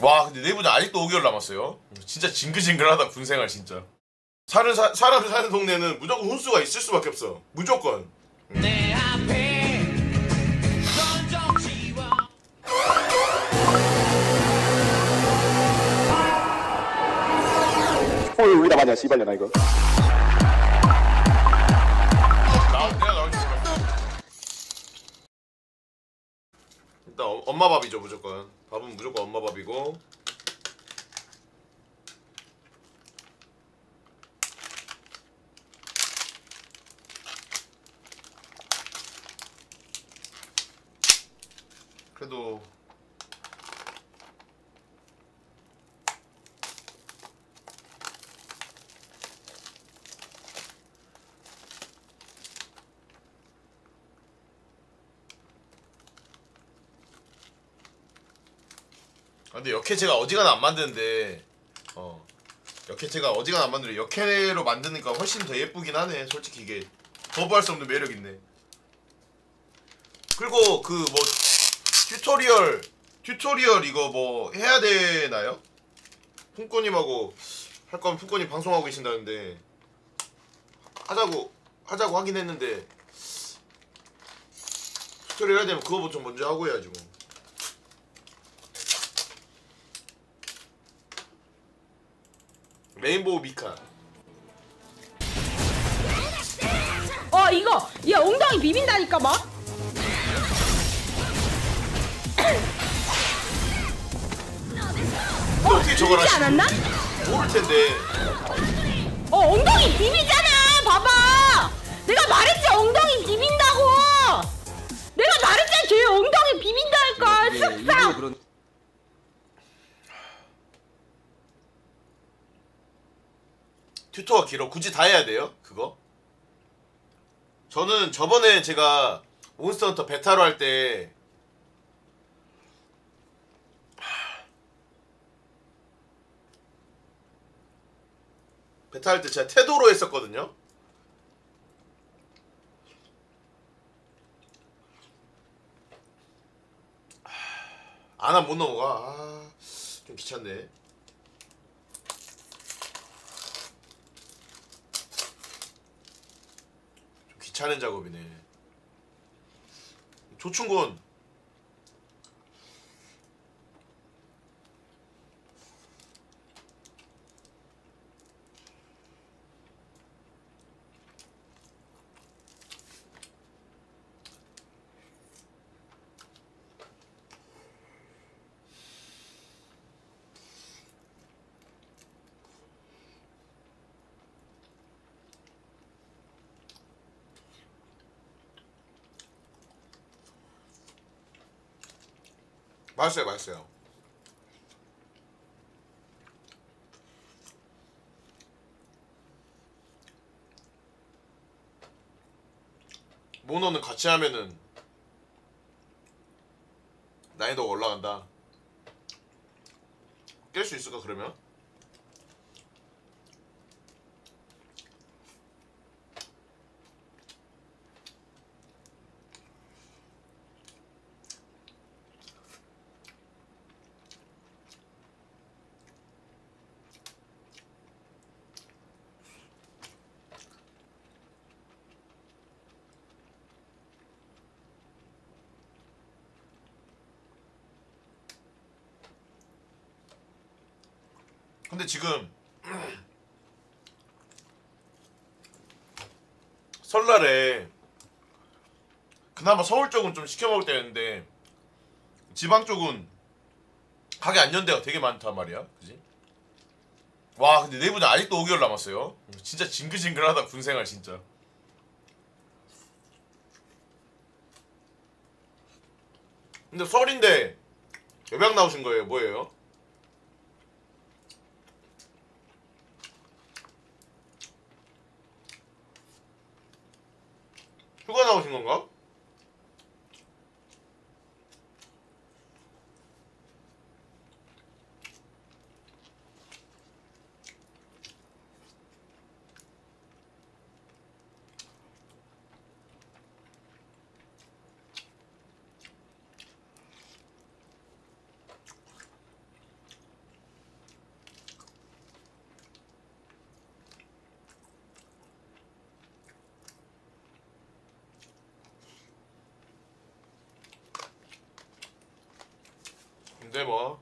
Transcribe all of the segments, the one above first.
와 근데 내부자 아직도 5개월 남았어요. 진짜 징글징글하다 군생활 진짜. 사는 사, 사람 사는 동네는 무조건 혼수가 있을 수밖에 없어. 무조건. 내 앞에 넌좀 지워. 어, 이거 여기다 맞냐, 씨발년아, 이거. 밥이죠 무조건. 밥은 무조건 엄마 밥이고. 그래도 근데 역해체가 어지간한 안 만드는데 어. 역해체가 어지간한 안 만드는데 역해로 만드니까 훨씬 더 예쁘긴 하네 솔직히 이게. 거부할 수 없는 매력 있네. 그리고 그 뭐 튜토리얼 튜토리얼 이거 뭐 해야 되나요? 풍꼬님하고 할 거면 풍꼬님 방송하고 계신다는데 하자고 하자고 하긴 했는데 튜토리얼 해야 되면 그거부터 좀 먼저 하고 해야지 뭐 레인보우 미카 어 이거 얘 엉덩이 비빈다니까 막. 어, 어떻게 저걸 비비지 하시 않았나? 모를 텐데 어 엉덩이 비비잖 튜토가 길어. 굳이 다 해야 돼요? 그거? 저는 저번에 제가 몬스터헌터 베타로 할 때 베타 할 때 제가 태도로 했었거든요? 아나 못 넘어가. 아, 좀 귀찮네 좀 귀찮은 작업이네. 조충곤 맛있어요, 맛있어요. 모노는 같이 하면은 난이도가 올라간다. 깰 수 있을까 그러면? 근데 지금 설날에 그나마 서울 쪽은 좀 시켜 먹을 때였는데 지방 쪽은 가게 안 연 데가 되게 많단 말이야, 그지? 와, 근데 내부자 아직도 5개월 남았어요. 진짜 징글징글하다 군생활 진짜. 근데 설인데 여병 나오신 거예요, 뭐예요? 휴가 나오신 건가? 근데 뭐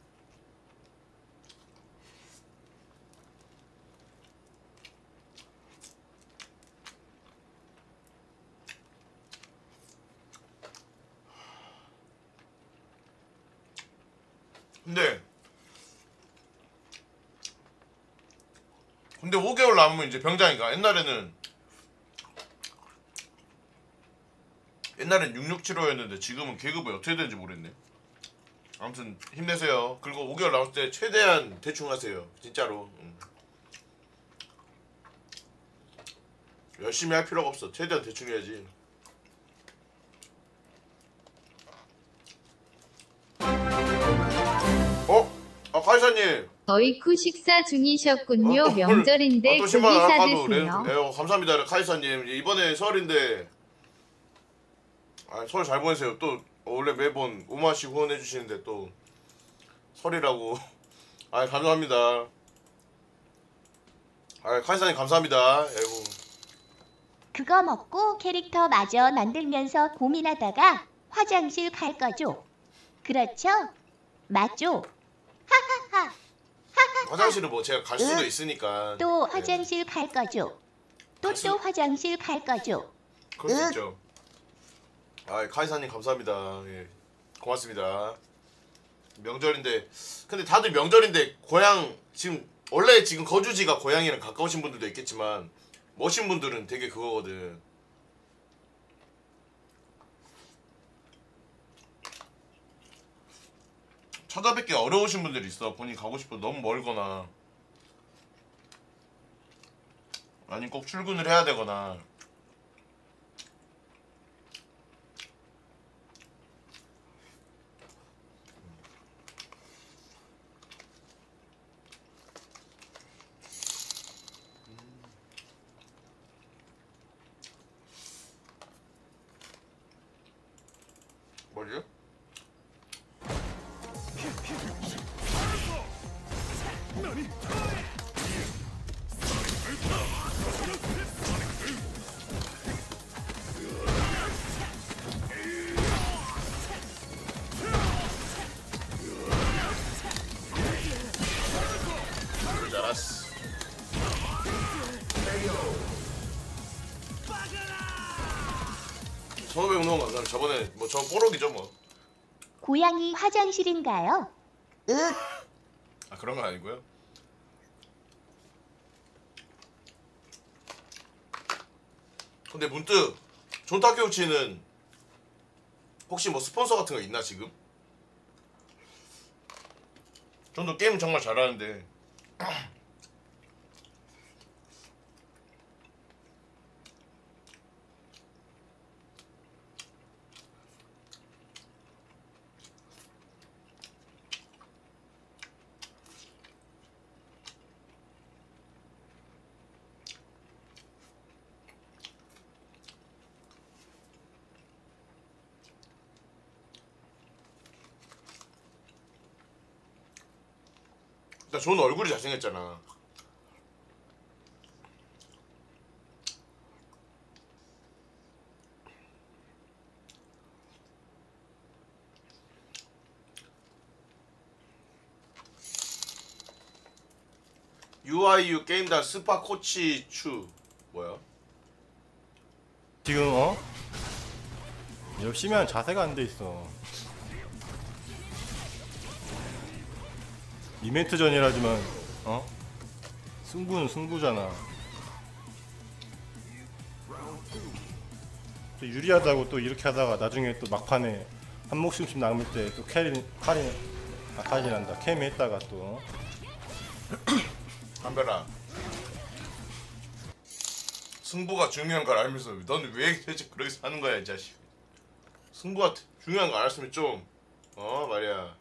근데 근데 5개월 남으면 이제 병장이가 옛날에는 옛날엔 667호였는데 지금은 계급이 어떻게 되는지 모르겠네. 아무튼 힘내세요. 그리고 5개월 남았을 때 최대한 대충 하세요. 진짜로. 음. 열심히 할 필요가 없어. 최대한 대충 해야지. 어? 아, 카이사님. 어이쿠 식사 중이셨군요. 어, 명절인데 어, 또 고기 10만 원 아까도 사드세요. 네, 어, 감사합니다 카이사님 이번에 설인데 아, 설잘 보내세요 또 원래 매번 5만원씩 후원해 주시는데 또 설이라고 아 감사합니다 아 카이사님 감사합니다 아이고 그거 먹고 캐릭터 마저 만들면서 고민하다가 화장실 갈 거죠? 그렇죠? 맞죠? 하하하. 화장실은 뭐 제가 갈 수도 있으니까 또 네, 화장실 갈 거죠? 또갈 수- 또 화장실 갈 거죠? 그럴 수 있죠 아 카이사님 감사합니다. 예, 고맙습니다. 명절인데 근데 다들 명절인데 고향 지금 원래 지금 거주지가 고향이랑 가까우신 분들도 있겠지만 멋진 분들은 되게 그거거든. 찾아뵙기 어려우신 분들이 있어. 본인 가고 싶어. 너무 멀거나. 아니면 꼭 출근을 해야 되거나 운동 감사합니다. 저번에 뭐 저 뽀록이죠 뭐. 고양이 화장실인가요? 아 그런 건 아니고요. 근데 문득 존 타케우치는 혹시 뭐 스폰서 같은 거 있나 지금? 저도 게임 정말 잘하는데 일단 존 얼굴이 잘생겼잖아. UIU 게임단 스파 코치 추 뭐야? 지금 어? 열심히 하는 자세가 안 돼 있어. 이벤트 전이라지만 어? 승부는 승부잖아. 또 유리하다고 또 이렇게 하다가 나중에 또 막판에 한 목숨씩 남을 때 또 캐리 카리 아 카리란다. 캠이 했다가 또. 담배라. 승부가 중요한 걸 알면서 너는 왜 대체 그렇게 사는 거야 이 자식. 승부가 중요한 거 알았으면 좀어 말이야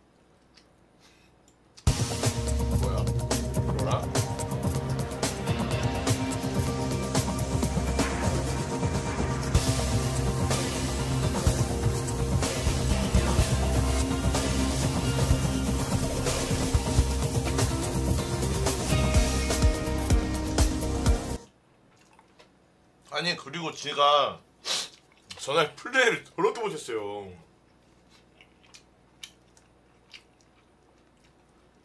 아니 그리고 제가 전날 플레이를 더럽게 못했어요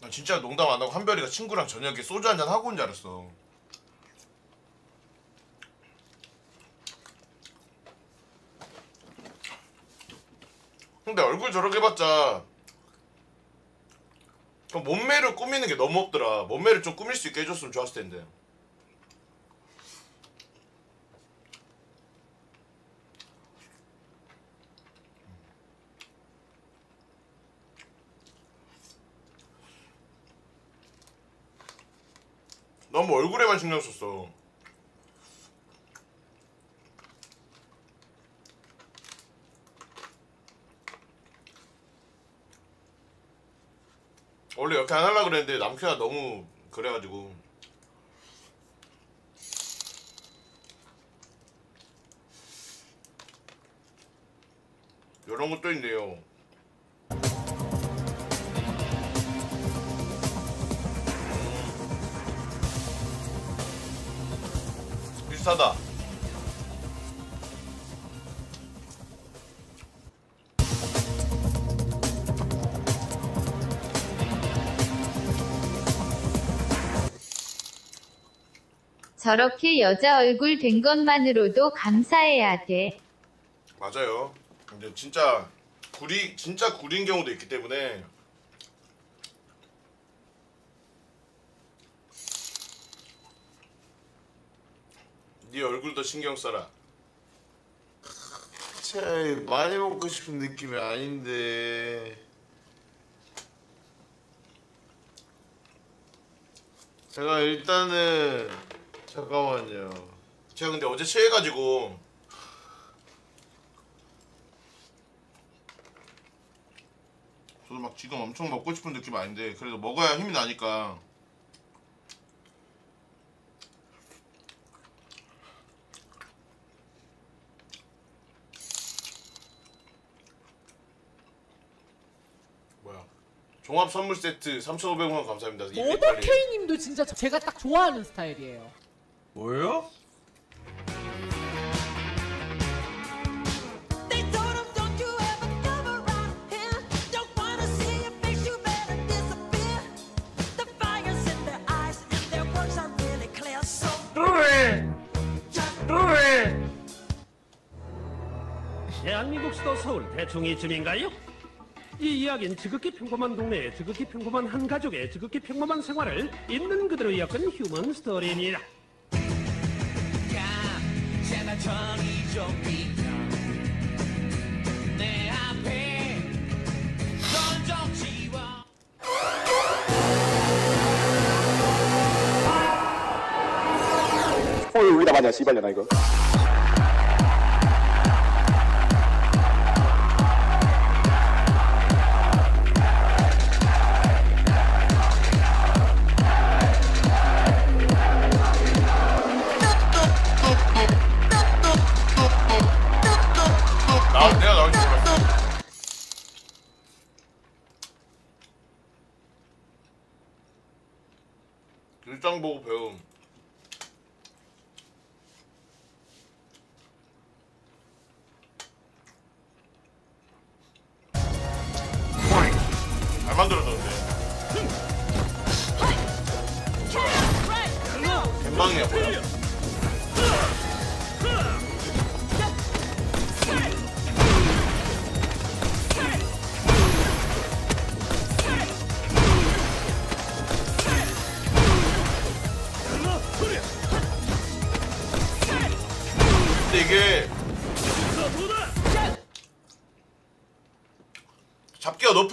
나 진짜 농담 안 하고 한별이가 친구랑 저녁에 소주 한잔 하고 온 줄 알았어. 근데 얼굴 저렇게 봤자 그 몸매를 꾸미는 게 너무 없더라. 몸매를 좀 꾸밀 수 있게 해줬으면 좋았을 텐데. 너무 얼굴에만 신경 썼어. 원래 이렇게 안 하려고 그랬는데 남편이 너무 그래가지고 이런 것도 있네요. 비슷하다. 저렇게 여자 얼굴 된 것만으로도 감사해야 돼. 맞아요. 근데 진짜 구리 진짜 구린 경우도 있기 때문에 네 얼굴도 신경 써라. 차 많이 먹고 싶은 느낌이 아닌데. 제가 일단은 잠깐만요. 제가 근데 어제 취해가지고 저도 막 지금 엄청 먹고 싶은 느낌 아닌데 그래도 먹어야 힘이 나니까 종합 선물 세트 3,500원 감사합니다. 모던 200 K님도 진짜 제가 딱 좋아하는 스타일이에요. 뭐예요? They told him, don't you ever come around here. Don't wanna see your face, you better disappear. The fire's in their eyes and their words are really clear. So 대한민국 수도 서울 대충 이쯤인가요? 이 이야기는 지극히 평범한 동네에 지극히 평범한 한 가족의 지극히 평범한 생활을 있는 그대로 엮은 휴먼 스토리입니다. 제발 정이 좀 비켜. 내 앞에 넌좀 지워. 헐 여기다 맞냐 씨발려나 이거 만들어졌는데. gem방이야 뭐야? 근데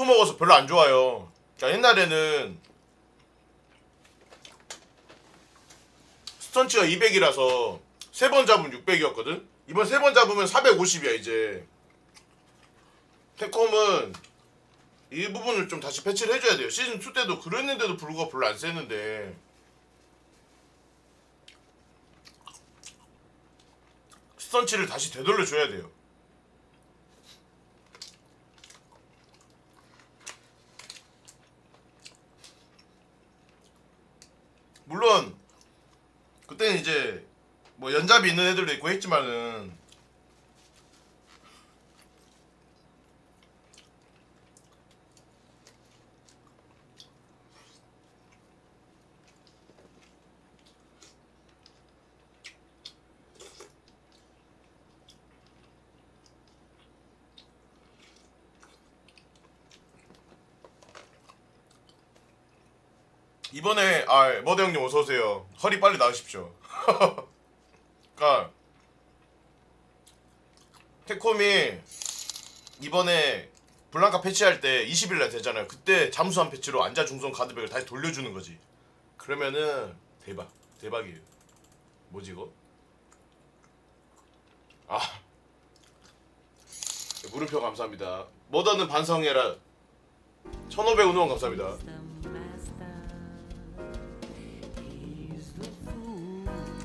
먹어서 별로 안 좋아요. 그러니까 옛날에는 스턴치가 200이라서 세 번 잡으면 600이었거든. 이번 세 번 잡으면 450이야 이제. 캡콤은 이 부분을 좀 다시 패치를 해줘야 돼요. 시즌 2 때도 그랬는데도 불구하고 별로 안 셌는데. 스턴치를 다시 되돌려 줘야 돼요. 물론 그때는 이제 뭐 연잡이 있는 애들도 있고 했지만은 이번에 아 머대 형님 어서 오세요. 허리 빨리 나으십시오. 그러니까 캡콤이 이번에 블랑카 패치할 때 20일 날 되잖아요. 그때 잠수함 패치로 안자 중성 가드백을 다시 돌려주는 거지. 그러면은 대박 대박이에요. 뭐지 이거? 아 물음표 감사합니다. 머더는 반성해라. 1500 운원 감사합니다.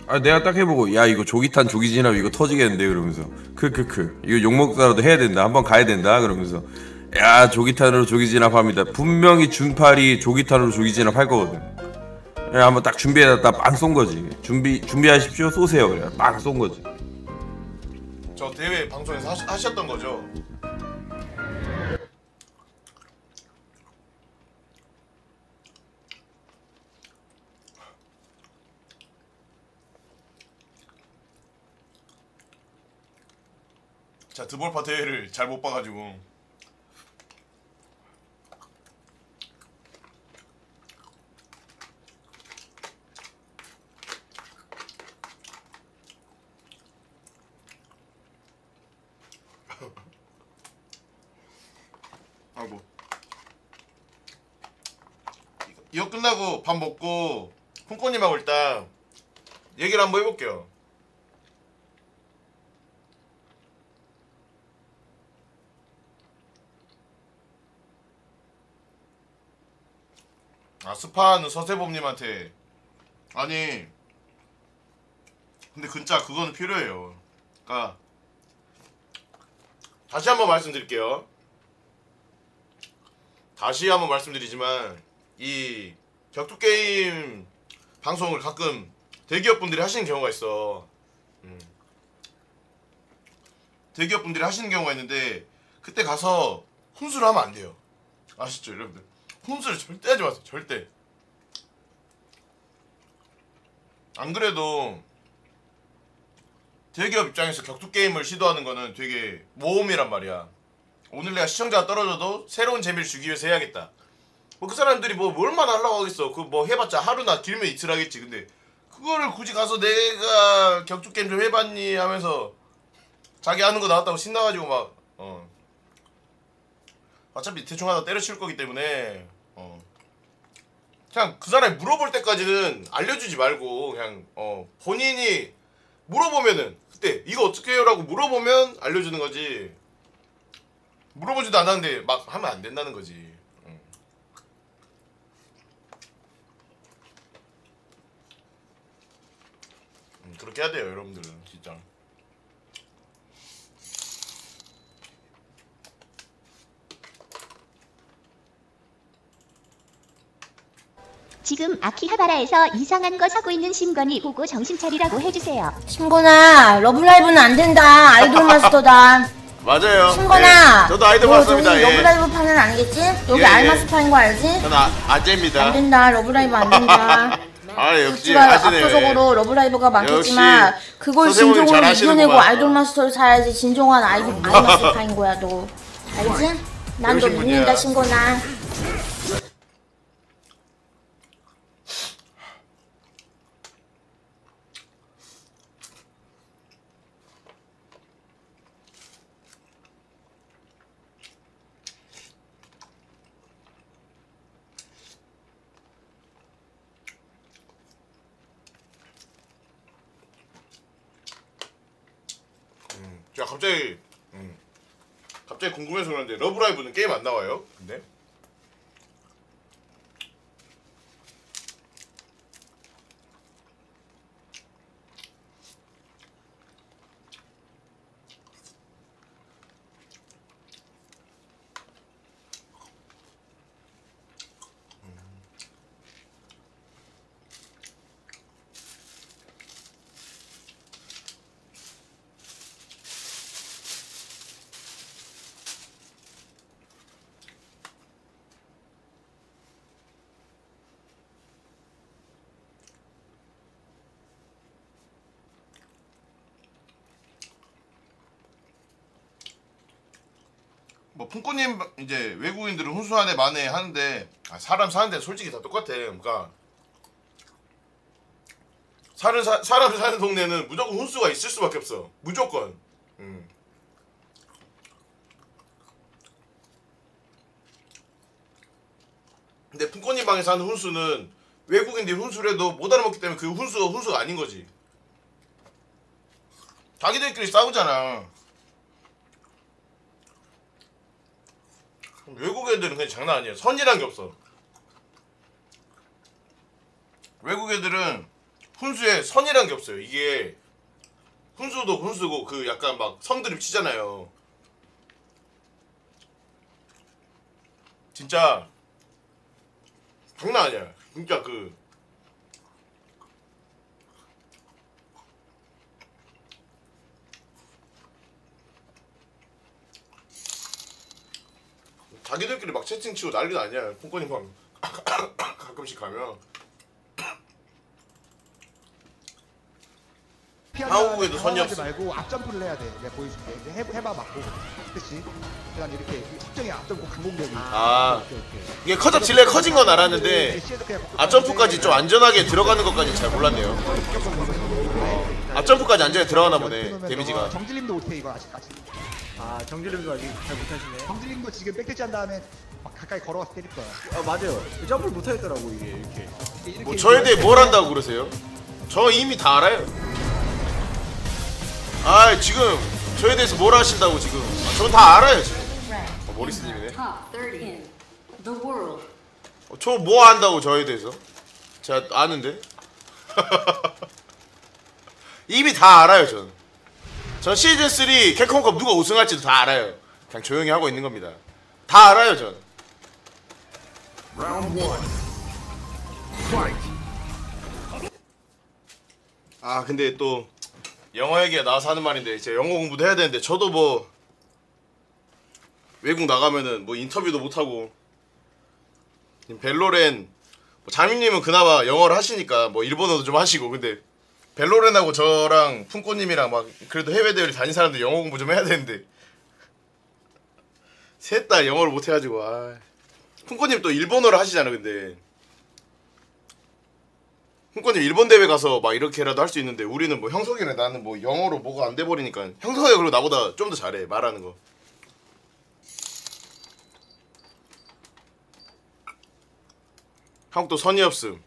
아 내가 딱 해보고 야 이거 조기탄 조기진압 이거 터지겠는데? 그러면서 크크크. 이거 욕먹더라도 해야 된다. 한번 가야 된다. 그러면서 야 조기탄으로 조기진압합니다. 분명히 준팔이 조기탄으로 조기진압 할 거거든. 야 한번 딱 준비해놨다 빵 쏜 거지. 준비 준비하십시오. 쏘세요. 그래. 빵 쏜 거지. 저 대회 방송에서 하시, 하셨던 거죠? 자 드볼파 대회를 잘 못 봐가지고. 아이고. 이거- 끝나고 밥 먹고 콩코님하고 일단 얘기를 한번 해볼게요 아 스파는 서세범님한테 아니 근데 진짜 그거는 필요해요 그니까 다시 한번 말씀드릴게요 다시 한번 말씀드리지만 이 격투 게임 방송을 가끔 대기업 분들이 하시는 경우가 있어. 음. 대기업 분들이 하시는 경우가 있는데 그때 가서 혼수를 하면 안 돼요. 아시죠, 여러분들? 혼수를 절대 하지 마세요. 절대. 안 그래도 대기업 입장에서 격투 게임을 시도하는 거는 되게 모험이란 말이야. 오늘 내가 시청자가 떨어져도 새로운 재미를 주기 위해서 해야겠다. 뭐 그 사람들이 뭐 얼마나 하려고 하겠어. 그 뭐 해봤자 하루나 길면 이틀 하겠지. 근데 그거를 굳이 가서 내가 격투 게임 좀 해봤니 하면서 자기 하는 거 나왔다고 신나가지고 막 어. 어차피 대충 하다 때려칠 거기 때문에 어. 그냥 그 사람이 물어볼 때까지는 알려주지 말고 그냥 어 본인이 물어보면은 그때 이거 어떻게 해요라고 물어보면 알려주는 거지. 물어보지도 않았는데 막 하면 안 된다는 거지. 그렇게 해야 돼요, 여러분들은 진짜. 지금 아키하바라에서 이상한 거 사고 있는 심건이 보고 정신 차리라고 해주세요. 신건아 러브라이브는 안 된다 아이돌 마스터다 맞아요. 신건아 예, 저도 아이돌 너 봤습니다. 저기 예. 러브라이브 판은 아니겠지? 여기 예, 예. 알마스파인 거 알지? 저는 아, 아재입니다. 안 된다 러브라이브 안 된다 아 역시 아시네. 압도적으로 러브라이브가 많겠지만 역시 그걸 선생님이 진종으로 잘 하시는구만. 이겨내고 아이돌 마스터를 사야지 진정한 아이돌 아이마스파인 거야 너 알지? 난너 배우신 분이야. 믿는다 신건아 자 갑자기 음, 갑자기 궁금해서 그러는데 러브라이브는 게임 안 나와요? 근데 뭐 풍코님 이제 외국인들은 훈수하네 마네 하는데 아, 사람 사는데 솔직히 다 똑같아. 그러니까 사는 사, 사람 사는 동네는 무조건 훈수가 있을 수밖에 없어. 무조건. 음. 근데 풍권님 방에서 하는 훈수는 외국인들이 훈수를 해도 못 알아먹기 때문에 그 훈수가 훈수가 아닌 거지. 자기들끼리 싸우잖아. 외국 애들은 그냥 장난 아니야. 선이란 게 없어. 외국 애들은 훈수에 선이란 게 없어요. 이게 훈수도 훈수고 그 약간 막 성드립 치잖아요. 진짜 장난 아니야. 진짜 그 자기들끼리 막 채팅 치고 난리도 아니야. 콩코님 방 가끔씩 가면 한국에도 당황하지 없어. 말고 앞점프를 해야 돼. 내가 보여줄게. 이제 해, 해봐 맞고. 그렇지. 그다음 이렇게 확정이 앞점프 강공격이. 아 오케이, 오케이. 이게 커져 딜레 커진 건 알았는데 그냥 앞점프까지 좀 안전하게 들어가는 것까지 잘 몰랐네요. 앞점프까지 안전하게 들어가나 보네 데미지가. 너가 정질림도 못해 이거 아직 아직. 아 정지림도 아직 잘 못하시네. 정질림도 지금 백대치 한 다음에 막 가까이 걸어가서 때릴 거야. 아 맞아요. 점프를 못하겠더라고 이게 이렇게. 이렇게 뭐 저에 대해 뭘 한다고 그러세요? 저 이미 다 알아요. 아 지금 저에 대해서 뭘 하신다고 지금? 아, 전다 알아요 지금. 어, 모리스님이네. 어, 저뭐 안다고 저에 대해서? 제가 아는데. 이미 다 알아요 전. 전 시즌 3 캡콤컵 누가 우승할지도 다 알아요. 그냥 조용히 하고 있는 겁니다. 다 알아요 전. 아 근데 또 영어 얘기가 나와서 하는 말인데 제가 영어 공부도 해야 되는데 저도 뭐 외국 나가면은 뭐 인터뷰도 못 하고 벨로렌 뭐 장님님은 그나마 영어를 하시니까 뭐 일본어도 좀 하시고 근데 벨로렌하고 저랑 품꼬님이랑 막 그래도 해외 대회를 다닌 사람들 영어 공부 좀 해야 되는데. 셋 다 영어를 못 해가지고 아. 품꼬님 또 일본어를 하시잖아 근데. 형권님 일본 대회 가서 막 이렇게라도 할 수 있는데 우리는 뭐 형석이랑 나는 뭐 영어로 뭐가 안 돼 버리니까. 형석이가 그리고 나보다 좀 더 잘해 말하는 거. 형또 선이 없음.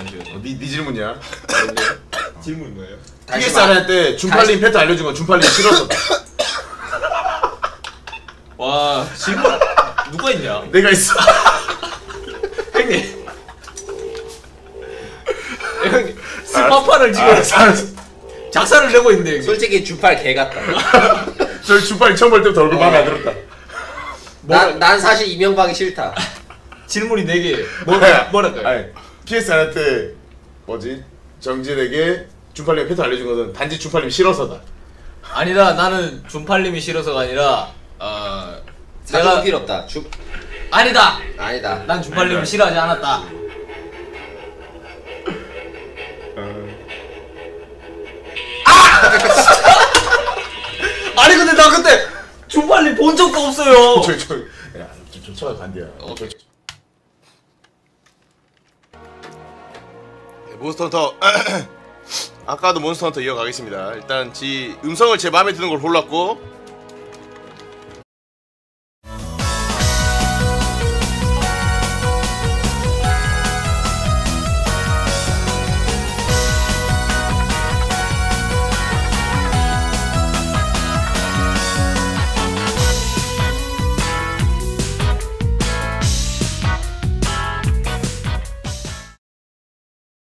잠시만요. 니, 니 질문이야. 질문 뭐예요? PS 할때 준팔림 패트 알려준 건 준팔림 싫어서. 와 질문 누가 있냐? 내가 있어. 형님. 형님 스마파를 지금 알았어, 알았어. 작사를 내고 있는데 형님. 솔직히 주팔 개 같다. 저 준팔림 처음 볼 때부터 얼굴 마음에 안 들었다. 난, 난 사실 이명박이 싫다. 질문이 네 개. 뭐 뭐랄까요? 아니 PS 할때 뭐지 정진에게 준팔림 패트 알려준 것은 단지 준팔림 싫어서다. 아니다 나는 준팔림이 싫어서가 아니라 어 사정 필요 없다. 주 아니다 아니다. 난 준팔림을 싫어하지 않았다. 아니 근데 나 그때 준팔림 본 적도 없어요. 저, 저, 야, 좀, 좀 쳐가 간디야. 어, 저, 몬스터헌터 아까도 몬스터헌터 이어가겠습니다. 일단 지 음성을 제 마음에 드는 걸 골랐고